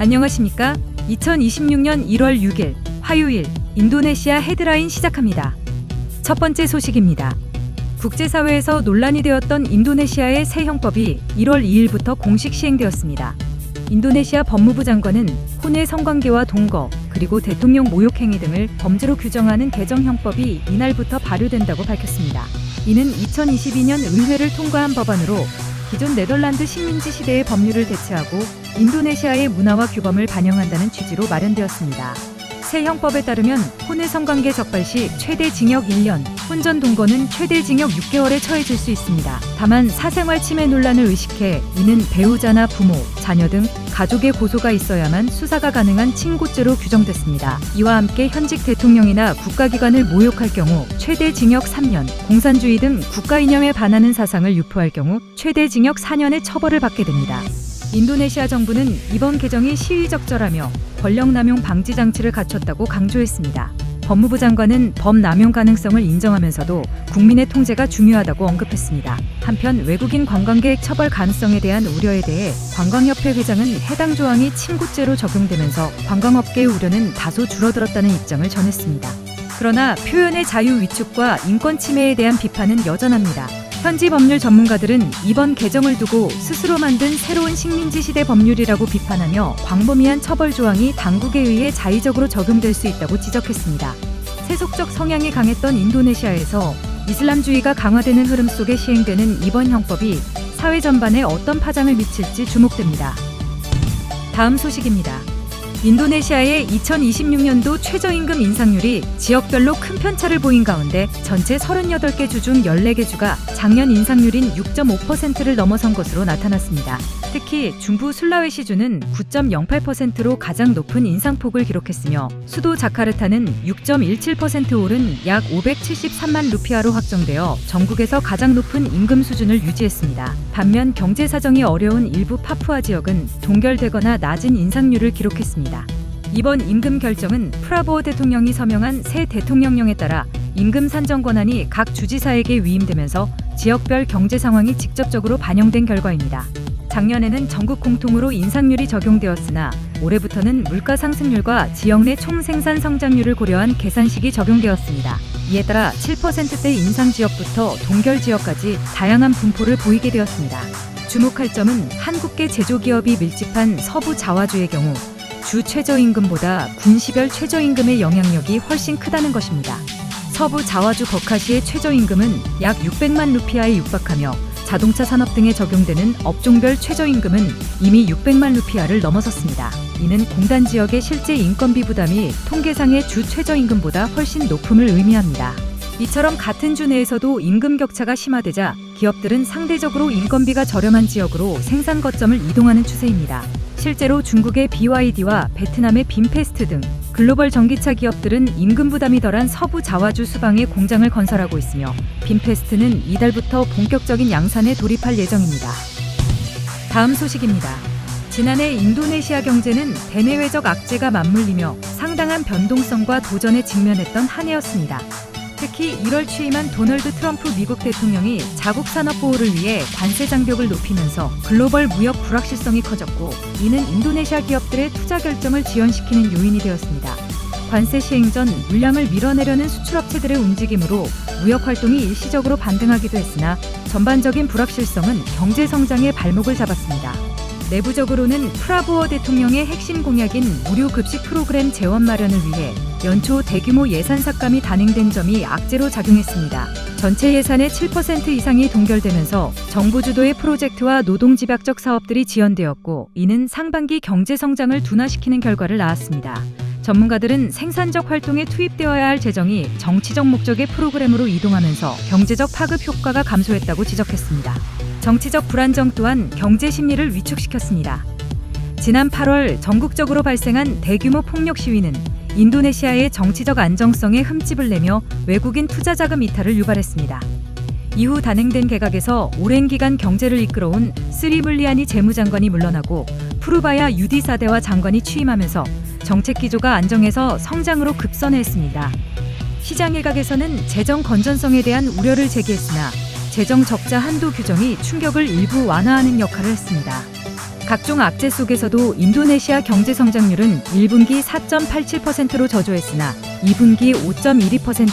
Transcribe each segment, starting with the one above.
안녕하십니까? 2026년 1월 6일 화요일 인도네시아 헤드라인 시작합니다. 첫 번째 소식입니다. 국제사회에서 논란이 되었던 인도네시아의 새 형법이 1월 2일부터 공식 시행되었습니다. 인도네시아 법무부 장관은 혼외 성관계와 동거 그리고 대통령 모욕 행위 등을 범죄로 규정하는 개정 형법이 이날부터 발효된다고 밝혔습니다. 이는 2022년 의회를 통과한 법안으로 기존 네덜란드 식민지 시대의 법률을 대체하고 인도네시아의 문화와 규범을 반영한다는 취지로 마련되었습니다. 새 형법에 따르면 혼외 성관계 적발 시 최대 징역 1년, 혼전 동거는 최대 징역 6개월에 처해질 수 있습니다. 다만 사생활 침해 논란을 의식해 이는 배우자나 부모, 자녀 등 가족의 고소가 있어야만 수사가 가능한 친고죄로 규정됐습니다. 이와 함께 현직 대통령이나 국가기관을 모욕할 경우 최대 징역 3년, 공산주의 등 국가 이념에 반하는 사상을 유포할 경우 최대 징역 4년의 처벌을 받게 됩니다. 인도네시아 정부는 이번 개정이 시의적절하며 권력 남용 방지 장치를 갖췄다고 강조했습니다. 법무부 장관은 법 남용 가능성을 인정하면서도 국민의 통제가 중요하다고 언급했습니다. 한편 외국인 관광객 처벌 가능성에 대한 우려에 대해 관광협회 회장은 해당 조항이 침구죄로 적용되면서 관광업계의 우려는 다소 줄어들었다는 입장을 전했습니다. 그러나 표현의 자유 위축과 인권 침해에 대한 비판은 여전합니다. 현지 법률 전문가들은 이번 개정을 두고 스스로 만든 새로운 식민지 시대 법률이라고 비판하며 광범위한 처벌 조항이 당국에 의해 자의적으로 적용될 수 있다고 지적했습니다. 세속적 성향이 강했던 인도네시아에서 이슬람주의가 강화되는 흐름 속에 시행되는 이번 형법이 사회 전반에 어떤 파장을 미칠지 주목됩니다. 다음 소식입니다. 인도네시아의 2026년도 최저임금 인상률이 지역별로 큰 편차를 보인 가운데 전체 38개 주 중 14개 주가 작년 인상률인 6.5%를 넘어선 것으로 나타났습니다. 특히 중부 술라웨시주는 9.08%로 가장 높은 인상폭을 기록했으며 수도 자카르타는 6.17% 오른 약 573만 루피아로 확정되어 전국에서 가장 높은 임금 수준을 유지했습니다. 반면 경제 사정이 어려운 일부 파푸아 지역은 동결되거나 낮은 인상률을 기록했습니다. 이번 임금 결정은 프라보어 대통령이 서명한 새 대통령령에 따라 임금 산정 권한이 각 주지사에게 위임되면서 지역별 경제 상황이 직접적으로 반영된 결과입니다. 작년에는 전국 공통으로 인상률이 적용되었으나 올해부터는 물가 상승률과 지역 내 총생산 성장률을 고려한 계산식이 적용되었습니다. 이에 따라 7%대 인상 지역부터 동결 지역까지 다양한 분포를 보이게 되었습니다. 주목할 점은 한국계 제조기업이 밀집한 서부 자와주의 경우 주 최저임금보다 군시별 최저임금의 영향력이 훨씬 크다는 것입니다. 서부 자와주 버카시의 최저임금은 약 600만 루피아에 육박하며 자동차 산업 등에 적용되는 업종별 최저임금은 이미 600만 루피아를 넘어섰습니다. 이는 공단 지역의 실제 인건비 부담이 통계상의 주 최저임금보다 훨씬 높음을 의미합니다. 이처럼 같은 주 내에서도 임금 격차가 심화되자 기업들은 상대적으로 인건비가 저렴한 지역으로 생산 거점을 이동하는 추세입니다. 실제로 중국의 BYD와 베트남의 빔페스트 등 글로벌 전기차 기업들은 임금 부담이 덜한 서부 자와주 수방에 공장을 건설하고 있으며 빔페스트는 이달부터 본격적인 양산에 돌입할 예정입니다. 다음 소식입니다. 지난해 인도네시아 경제는 대내외적 악재가 맞물리며 상당한 변동성과 도전에 직면했던 한 해였습니다. 특히 1월 취임한 도널드 트럼프 미국 대통령이 자국 산업 보호를 위해 관세 장벽을 높이면서 글로벌 무역 불확실성이 커졌고 이는 인도네시아 기업들의 투자 결정을 지연시키는 요인이 되었습니다. 관세 시행 전 물량을 밀어내려는 수출업체들의 움직임으로 무역 활동이 일시적으로 반등하기도 했으나 전반적인 불확실성은 경제 성장의 발목을 잡았습니다. 내부적으로는 프라보어 대통령의 핵심 공약인 무료 급식 프로그램 재원 마련을 위해 연초 대규모 예산 삭감이 단행된 점이 악재로 작용했습니다. 전체 예산의 7% 이상이 동결되면서 정부 주도의 프로젝트와 노동 집약적 사업들이 지연되었고 이는 상반기 경제 성장을 둔화시키는 결과를 낳았습니다. 전문가들은 생산적 활동에 투입되어야 할 재정이 정치적 목적의 프로그램으로 이동하면서 경제적 파급 효과가 감소했다고 지적했습니다. 정치적 불안정 또한 경제 심리를 위축시켰습니다. 지난 8월 전국적으로 발생한 대규모 폭력 시위는 인도네시아의 정치적 안정성에 흠집을 내며 외국인 투자 자금 이탈을 유발했습니다. 이후 단행된 개각에서 오랜 기간 경제를 이끌어온 스리물리아니 재무장관이 물러나고 푸르바야 유디사대와 장관이 취임하면서 정책 기조가 안정해서 성장으로 급선회했습니다. 시장 일각에서는 재정 건전성에 대한 우려를 제기했으나 재정 적자 한도 규정이 충격을 일부 완화하는 역할을 했습니다. 각종 악재 속에서도 인도네시아 경제 성장률은 1분기 4.87%로 저조했으나 2분기 5.12%,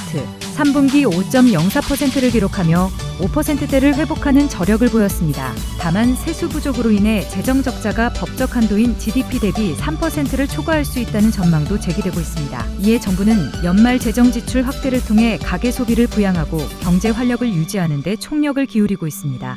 3분기 5.04%를 기록하며 5%대를 회복하는 저력을 보였습니다. 다만 세수 부족으로 인해 재정 적자가 법적 한도인 GDP 대비 3%를 초과할 수 있다는 전망도 제기되고 있습니다. 이에 정부는 연말 재정 지출 확대를 통해 가계 소비를 부양하고 경제 활력을 유지하는 데 총력을 기울이고 있습니다.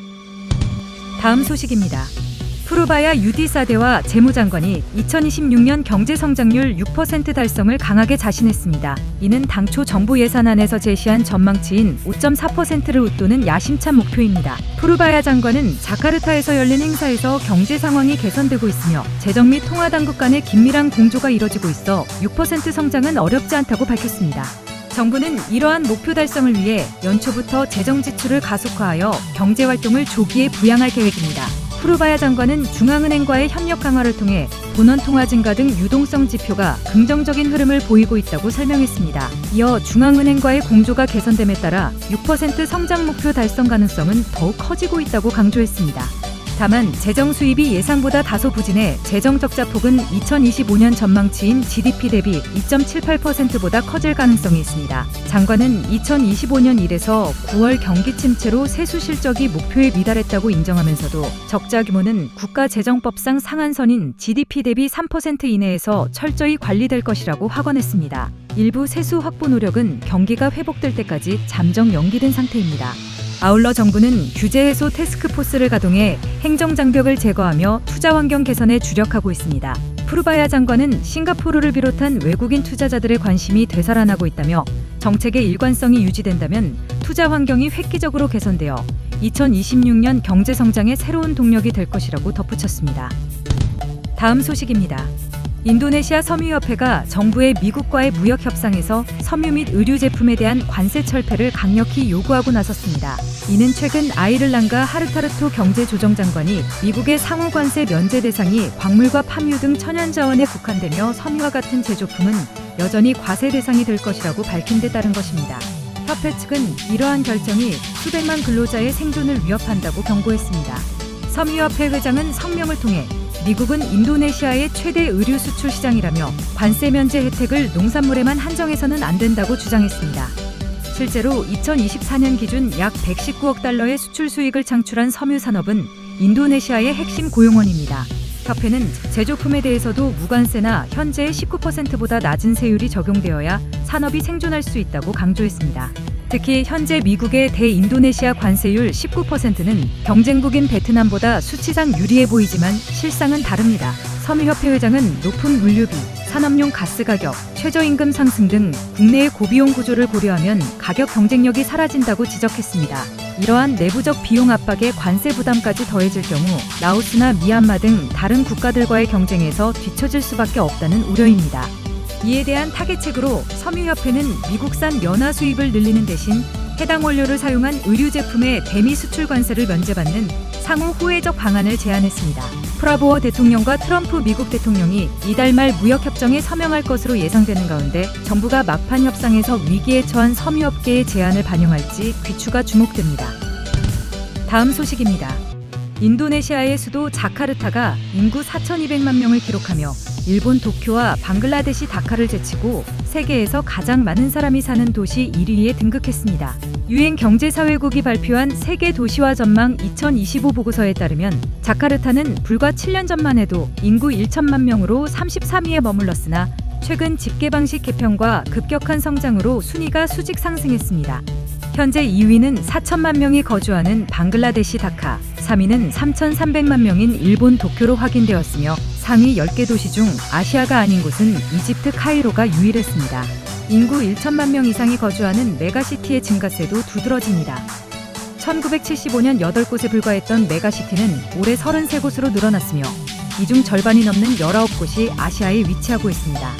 다음 소식입니다. 푸르바야 유디사데와 재무장관이 2026년 경제 성장률 6% 달성을 강하게 자신했습니다. 이는 당초 정부 예산안에서 제시한 전망치인 5.4%를 웃도는 야심찬 목표입니다. 푸르바야 장관은 자카르타에서 열린 행사에서 경제 상황이 개선되고 있으며 재정 및 통화 당국 간의 긴밀한 공조가 이뤄지고 있어 6% 성장은 어렵지 않다고 밝혔습니다. 정부는 이러한 목표 달성을 위해 연초부터 재정 지출을 가속화하여 경제 활동을 조기에 부양할 계획입니다. 푸르바야 장관은 중앙은행과의 협력 강화를 통해 본원 통화 증가 등 유동성 지표가 긍정적인 흐름을 보이고 있다고 설명했습니다. 이어 중앙은행과의 공조가 개선됨에 따라 6% 성장 목표 달성 가능성은 더욱 커지고 있다고 강조했습니다. 다만 재정 수입이 예상보다 다소 부진해 재정 적자 폭은 2025년 전망치인 GDP 대비 2.78%보다 커질 가능성이 있습니다. 장관은 2025년 1에서 9월 경기 침체로 세수 실적이 목표에 미달했다고 인정하면서도 적자 규모는 국가재정법상 상한선인 GDP 대비 3% 이내에서 철저히 관리될 것이라고 확언했습니다. 일부 세수 확보 노력은 경기가 회복될 때까지 잠정 연기된 상태입니다. 아울러 정부는 규제 해소 테스크포스를 가동해 행정 장벽을 제거하며 투자 환경 개선에 주력하고 있습니다. 푸르바야 장관은 싱가포르를 비롯한 외국인 투자자들의 관심이 되살아나고 있다며 정책의 일관성이 유지된다면 투자 환경이 획기적으로 개선되어 2026년 경제 성장의 새로운 동력이 될 것이라고 덧붙였습니다. 다음 소식입니다. 인도네시아 섬유협회가 정부의 미국과의 무역 협상에서 섬유 및 의류 제품에 대한 관세 철폐를 강력히 요구하고 나섰습니다. 이는 최근 아이를란과 하르타르토 경제조정장관이 미국의 상호 관세 면제 대상이 광물과 파묘 등 천연자원에 국한되며 섬유와 같은 제조품은 여전히 과세 대상이 될 것이라고 밝힌 데 따른 것입니다. 협회 측은 이러한 결정이 수백만 근로자의 생존을 위협한다고 경고했습니다. 섬유협회 회장은 성명을 통해 미국은 인도네시아의 최대 의류 수출 시장이라며 관세 면제 혜택을 농산물에만 한정해서는 안 된다고 주장했습니다. 실제로 2024년 기준 약 119억 달러의 수출 수익을 창출한 섬유 산업은 인도네시아의 핵심 고용원입니다. 협회는 제조품에 대해서도 무관세나 현재의 19%보다 낮은 세율이 적용되어야 산업이 생존할 수 있다고 강조했습니다. 특히 현재 미국의 대인도네시아 관세율 19%는 경쟁국인 베트남보다 수치상 유리해 보이지만 실상은 다릅니다. 섬유협회 회장은 높은 물류비, 산업용 가스 가격, 최저임금 상승 등 국내의 고비용 구조를 고려하면 가격 경쟁력이 사라진다고 지적했습니다. 이러한 내부적 비용 압박에 관세 부담까지 더해질 경우 라오스나 미얀마 등 다른 국가들과의 경쟁에서 뒤처질 수밖에 없다는 우려입니다. 이에 대한 타겟책으로 섬유협회는 미국산 연화 수입을 늘리는 대신 해당 원료를 사용한 의류 제품의 대미 수출 관세를 면제받는 상호 후회적 방안을 제안했습니다. 프라보어 대통령과 트럼프 미국 대통령이 이달 말 무역 협정에 서명할 것으로 예상되는 가운데 정부가 막판 협상에서 위기에 처한 섬유업계의 제안을 반영할지 귀추가 주목됩니다. 다음 소식입니다. 인도네시아의 수도 자카르타가 인구 4,200만 명을 기록하며 일본 도쿄와 방글라데시 다카를 제치고 세계에서 가장 많은 사람이 사는 도시 1위에 등극했습니다. 유엔 경제사회국이 발표한 세계 도시화 전망 2025 보고서에 따르면 자카르타는 불과 7년 전만 해도 인구 1천만 명으로 33위에 머물렀으나 최근 집계 방식 개편과 급격한 성장으로 순위가 수직 상승했습니다. 현재 2위는 4천만 명이 거주하는 방글라데시 다카, 3위는 3,300만 명인 일본 도쿄로 확인되었으며 상위 10개 도시 중 아시아가 아닌 곳은 이집트 카이로가 유일했습니다. 인구 1천만 명 이상이 거주하는 메가시티의 증가세도 두드러집니다. 1975년 8곳에 불과했던 메가시티는 올해 33곳으로 늘어났으며 이 중 절반이 넘는 19곳이 아시아에 위치하고 있습니다.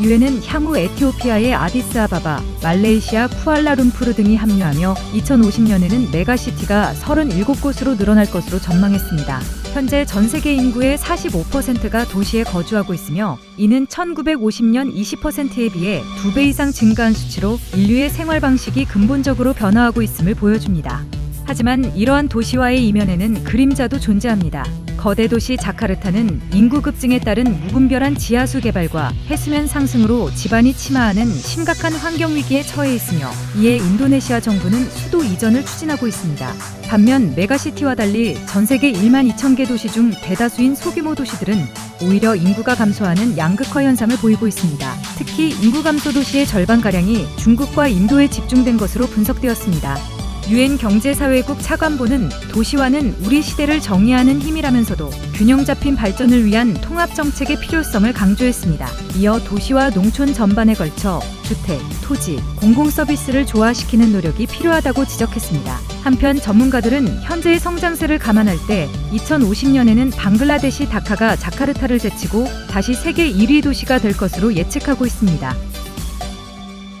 유엔은 향후 에티오피아의 아디스아바바, 말레이시아 쿠알라룸푸르 등이 합류하며 2050년에는 메가시티가 37곳으로 늘어날 것으로 전망했습니다. 현재 전 세계 인구의 45%가 도시에 거주하고 있으며 이는 1950년 20%에 비해 2배 이상 증가한 수치로 인류의 생활 방식이 근본적으로 변화하고 있음을 보여줍니다. 하지만 이러한 도시화의 이면에는 그림자도 존재합니다. 거대 도시 자카르타는 인구 급증에 따른 무분별한 지하수 개발과 해수면 상승으로 지반이 침하하는 심각한 환경 위기에 처해 있으며 이에 인도네시아 정부는 수도 이전을 추진하고 있습니다. 반면 메가시티와 달리 전 세계 1만 2천 개 도시 중 대다수인 소규모 도시들은 오히려 인구가 감소하는 양극화 현상을 보이고 있습니다. 특히 인구 감소 도시의 절반가량이 중국과 인도에 집중된 것으로 분석되었습니다. 유엔 경제사회국 차관보는 도시화는 우리 시대를 정의하는 힘이라면서도 균형 잡힌 발전을 위한 통합 정책의 필요성을 강조했습니다. 이어 도시와 농촌 전반에 걸쳐 주택, 토지, 공공 서비스를 조화시키는 노력이 필요하다고 지적했습니다. 한편 전문가들은 현재의 성장세를 감안할 때 2050년에는 방글라데시 다카가 자카르타를 제치고 다시 세계 1위 도시가 될 것으로 예측하고 있습니다.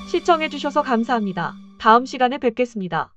시청해주셔서 감사합니다. 다음 시간에 뵙겠습니다.